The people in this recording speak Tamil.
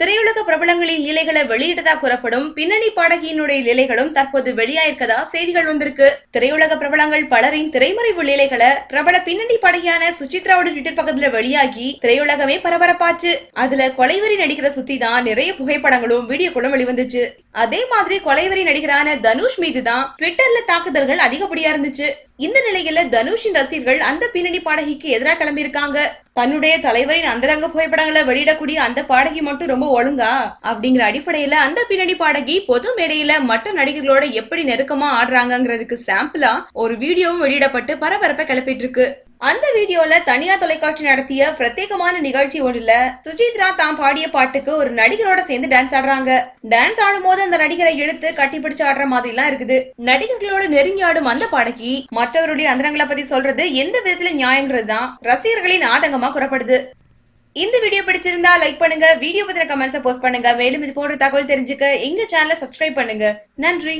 திரையுலக பிரபலங்களின் லீலைகளை வெளியிட்டதா கூறப்படும் பின்னணி பாடகியினுடைய லீலைகளும் தற்போது வெளியாயிருக்கதா செய்திகள் வந்திருக்கு. திரையுலக பிரபலங்கள் பலரின் திரைமறைவு லீலைகளை பிரபல பின்னணி பாடகியான சுசித்ராவோட ட்விட்டர் பக்கத்துல வெளியாகி திரையுலகமே பரபரப்பாச்சு. அதுல கொலைவரி நடிக்கிற சுத்தி தான் நிறைய புகைப்படங்களும் வீடியோக்களும் வெளிவந்துச்சு. அதே மாதிரி கொலைவரி நடிகரான தனுஷ் மீது தான் ட்விட்டர்ல தாக்குதல்கள் அதிகப்படியா இருந்துச்சு. இந்த நிலையில தனுஷின் ரசிகர்கள் அந்த பின்னணி பாடகிக்கு எதிராக கிளம்பியிருக்காங்க. தன்னுடைய தலைவரின் அந்தரங்க புகைப்படங்களை வெளியிடக்கூடிய அந்த பாடகி மட்டும் ரொம்ப ஒழுங்கா? அப்படிங்கிற அடிப்படையில அந்த பின்னணி பாடகி பொது மேடையில மற்ற நடிகர்களோட எப்படி நெருக்கமா ஆடுறாங்கிறதுக்கு சாம்பிளா ஒரு வீடியோவும் வெளியிடப்பட்டு பரபரப்பை கிளப்பிட்டு இருக்கு. அந்த வீடியோல தனியார் தொலைக்காட்சி நடத்திய பிரத்யேகமான நிகழ்ச்சி ஒன்றுல சுஜித்ரா தாம் பாடிய பாட்டுக்கு ஒரு நடிகரோட சேர்ந்து டான்ஸ் ஆடுறாங்க. டான்ஸ் ஆடும் போது அந்த நடிகரை இழுத்து கட்டி பிடிச்சு ஆடுற மாதிரி எல்லாம் இருக்குது. நடிகர்களோட நெருங்கி ஆடும் அந்த பாடகி மற்றவருடைய அந்தரங்களை பத்தி சொல்றது எந்த விதத்துல நியாயங்கிறது தான் ரசிகர்களின் ஆதங்கமா கூறப்படுது. இந்த வீடியோ பிடிச்சிருந்தா லைக் பண்ணுங்க வீடியோ பத்தின கமெண்ட்ஸை போஸ்ட் பண்ணுங்க. மேலும் இது போன்ற தகவல் தெரிஞ்சுக்க எங்க சேனலை சப்ஸ்கிரைப் பண்ணுங்க. நன்றி.